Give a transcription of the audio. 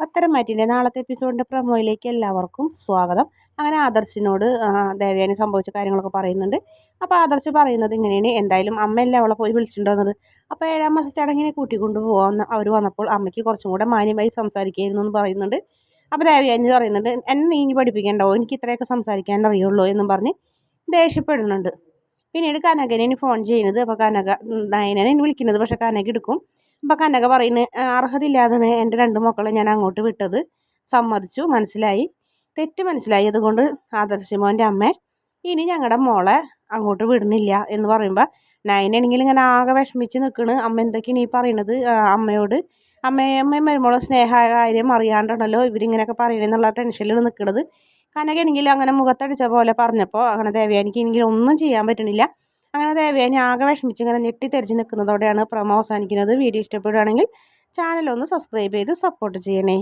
പത്തരമാറ്റിന്റെ നാളത്തെ എപ്പിസോഡിന്റെ പ്രൊമോയിലേക്ക് എല്ലാവർക്കും സ്വാഗതം. അങ്ങനെ ആദർശിനോട് ദേവയാനി സംഭവിച്ച കാര്യങ്ങളൊക്കെ പറയുന്നുണ്ട്. അപ്പോൾ ആദർശ് പറയുന്നത് ഇങ്ങനെയാണ് എന്തായാലും അമ്മയല്ലേ അവളെ പോയി വിളിച്ചിട്ട് വന്നത്. അപ്പോൾ ഏഴാം മാസ ചടങ്ങിനെ കൂട്ടിക്കൊണ്ട് പോകാമെന്ന് അവർ വന്നപ്പോൾ അമ്മയ്ക്ക് കുറച്ചും കൂടെ മാന്യമായി സംസാരിക്കായിരുന്നു എന്ന് പറയുന്നുണ്ട്. അപ്പോൾ ദേവയാനി പറയുന്നുണ്ട് എന്നെ നീ പഠിപ്പിക്കേണ്ടോ? എനിക്ക് ഇത്രയൊക്കെ സംസാരിക്കാൻ അറിയുള്ളൂ എന്നും പറഞ്ഞ് ദേഷ്യപ്പെടുന്നുണ്ട്. പിന്നീട് കനകനെ ഫോൺ ചെയ്യുന്നത് അപ്പോൾ കനക നയനനെ വിളിക്കുന്നത് പക്ഷേ കനക എടുക്കും. അപ്പോൾ കനക പറയുന്നത് അർഹതയില്ലാതെ എന്റെ രണ്ട് മക്കളെ ഞാൻ അങ്ങോട്ട് വിട്ടത്. സമ്മതിച്ചു മനസ്സിലായി. തെറ്റ് മനസ്സിലായി. അതുകൊണ്ട് ആദർശമോന്റെ അമ്മ ഇനി ഞങ്ങളുടെ മോളെ അങ്ങോട്ട് വിടുന്നില്ല എന്ന് പറയുമ്പോൾ നയനാണെങ്കിൽ ഇങ്ങനെ ആകെ വിഷമിച്ച് നിൽക്കണ്. അമ്മ എന്തൊക്കെയാണ് ഈ പറയണത്? അമ്മയോട് അമ്മയും അമ്മയും വരുമ്പോൾ സ്നേഹ കാര്യം അറിയാണ്ടല്ലോ ഇവരിങ്ങനെയൊക്കെ പറയണെന്നുള്ള ടെൻഷനിൽ നിൽക്കുന്നത് കനകയാണെങ്കിൽ അങ്ങനെ മുഖത്തടിച്ച പോലെ പറഞ്ഞപ്പോൾ അങ്ങനെ ദേവയാനിക്ക് എനിക്ക് ഒന്നും ചെയ്യാൻ പറ്റണില്ല. അങ്ങനെ ദേവയാനി ആകെ വിഷമിച്ച് ഇങ്ങനെ ഞെട്ടിത്തെറിച്ച് നിൽക്കുന്നതോടെയാണ് പ്രമോ അവസാനിക്കുന്നത്. വീഡിയോ ഇഷ്ടപ്പെടുകയാണെങ്കിൽ ചാനൽ ഒന്ന് സബ്സ്ക്രൈബ് ചെയ്ത് സപ്പോർട്ട് ചെയ്യണേ.